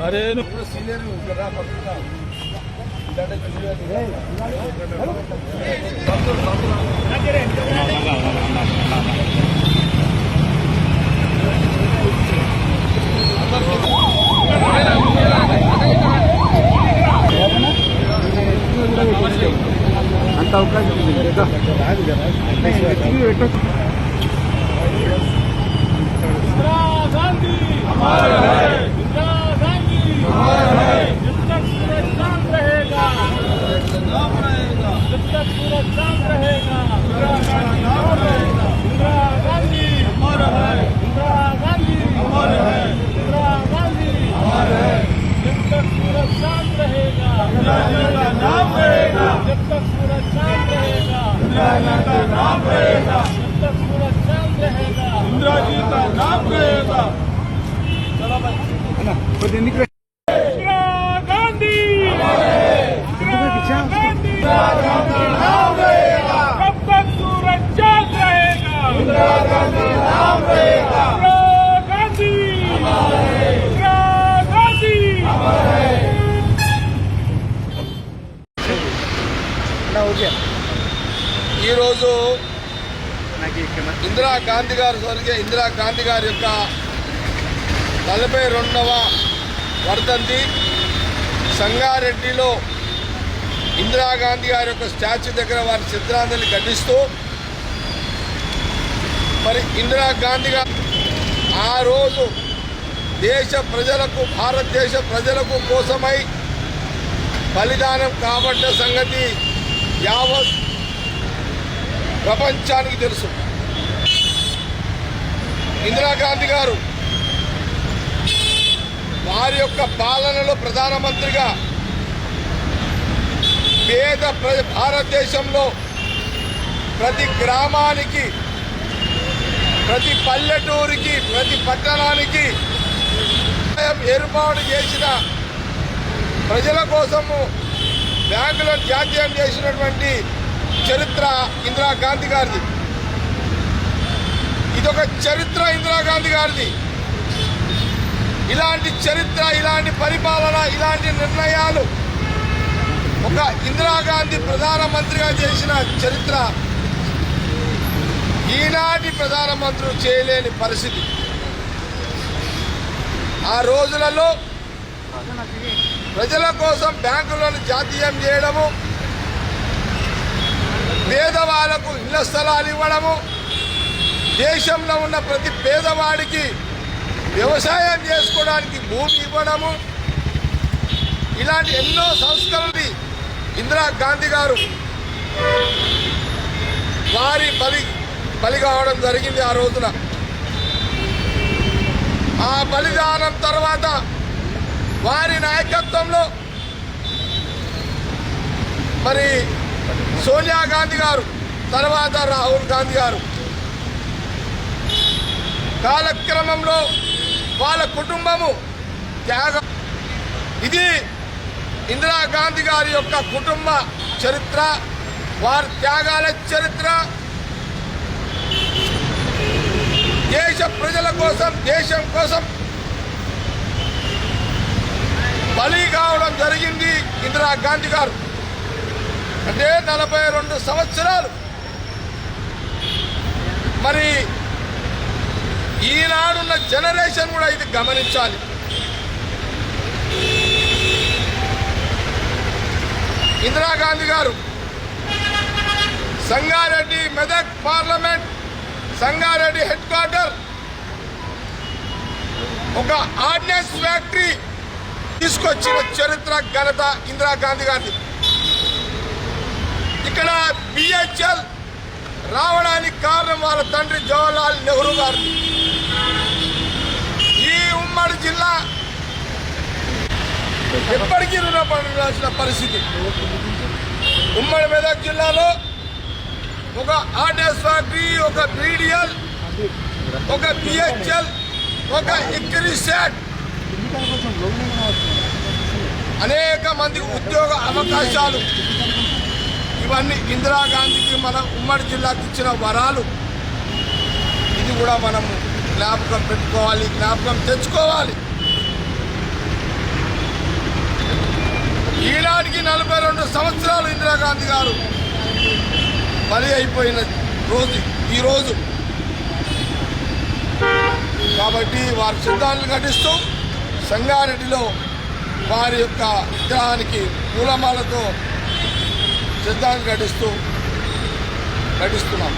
అరే అంత అవకాశం ఉంది जब तक पूरा चाँद रहेगा इंदिरा रहेगा इंदिरा गांधी अमर है इंदिरा गांधी अमर है इंदिरा गांधी अमर है जब तक सूरज चाँद रहेगा इंदिरा का नाम रहेगा। जब तक सूरज चाँद रहेगा इंदिरा का नाम रहेगा जब तक चाँद रहेगा इंदिरा जी का नाम रहेगा चलो भाई ఈరోజు ఇందిరాగాంధీ ఇందిరా గాంధీ గారు స్వర్గీయ ఇందిరాగాంధీ గారి యొక్క నలభై రెండవ వర్ధంతి సంగారెడ్డిలో ఇందిరాగాంధీ గారి యొక్క స్టాచ్యూ దగ్గర వారి చిత్రాంజలి ఘటిస్తూ మరి ఇందిరాగాంధీ గారు ఆ రోజు దేశ ప్రజలకు భారతదేశ ప్రజలకు కోసమై బలిదానం కాబట్ట సంగతి యావత్ ప్రపంచానికి తెలుసు. ఇందిరాగాంధీ గారు వారి యొక్క పాలనలో ప్రధానమంత్రిగా పేద ప్ర భారతదేశంలో ప్రతి గ్రామానికి ప్రతి పల్లెటూరికి ప్రతి పట్టణానికి ఏర్పాటు చేసిన ప్రజల కోసము బ్యాంకులను జాతీయం చేసినటువంటి చరిత్ర ఇందిరాగాంధీ గారిది. ఇదొక చరిత్ర ఇందిరాగాంధీ గారిది. ఇలాంటి చరిత్ర ఇలాంటి పరిపాలన ఇలాంటి నిర్ణయాలు ఒక ఇందిరాగాంధీ ప్రధానమంత్రిగా చేసిన చరిత్ర ఈనాటి ప్రధానమంత్రులు చేయలేని పరిస్థితి. ఆ రోజులలో ప్రజల కోసం బ్యాంకులను జాతీయం చేయడము పేదవాళ్ళకు ఇళ్ళ స్థలాలు ఇవ్వడము. దేశంలో ఉన్న ప్రతి పేదవాడికి వ్యవసాయం చేసుకోవడానికి భూమి ఇవ్వడము. ఇలాంటి ఎన్నో సంస్కరణలు ఇందిరా గాంధీ గారు వారి బలి బలి కావడం జరిగింది ఆ రోజున. ఆ బలిదానం తర్వాత వారి నాయకత్వంలో మరి సోనియా గాంధీ గారు తర్వాత రాహుల్ గాంధీ గారు. కాలక్రమంలో వాళ్ళ కుటుంబము త్యాగం. ఇది ఇందిరాగాంధీ గారి యొక్క కుటుంబ చరిత్ర వారి త్యాగాల చరిత్ర. దేశ ప్రజల కోసం దేశం కోసం బలి కావడం జరిగింది ఇందిరాగాంధీ గారు. అంటే నలభై రెండు సంవత్సరాలు. మరి ఈనాడున్న జనరేషన్ కూడా ఇది గమనించాలి. ఇందిరాగాంధీ గారు Sangareddy Medak parliament Sangareddy headquarter ఒక ఆర్డినెన్స్ ఫ్యాక్టరీ తీసుకొచ్చిన చరిత్ర ఘనత ఇందిరాగాంధీ గారిది. ఇక్కడ బిహెచ్ఎల్ రావడానికి కారణం వాళ్ళ తండ్రి జవహర్లాల్ నెహ్రూ గారు. ఈ ఉమ్మడి జిల్లా ఎప్పటికీ రుణపడాల్సిన పరిస్థితి. ఉమ్మడి మెదక్ జిల్లాలో ఒక ఆర్డిఎస్ ఫ్యాక్టరీ ఒక బీడిఎల్ ఒక బిహెచ్ఎల్ ఒక ఇక్రిసెట్ అనేక మంది ఉద్యోగ అవకాశాలు ఇవన్నీ ఇందిరాగాంధీకి మన ఉమ్మడి జిల్లాకి ఇచ్చిన వరాలు. ఇది కూడా మనము జ్ఞాపకం పెట్టుకోవాలి జ్ఞాపకం తెచ్చుకోవాలి. ఈనాటికి నలభై రెండు సంవత్సరాలు ఇందిరాగాంధీ గారు బలి అయిపోయిన రోజు ఈరోజు కాబట్టి వారి సిద్ధాంతం ఘటిస్తూ సంగారెడ్డిలో వారి యొక్క విగ్రహానికి పూలమాలతో సిద్ధాంతం ఘటిస్తూ ఘటిస్తున్నాం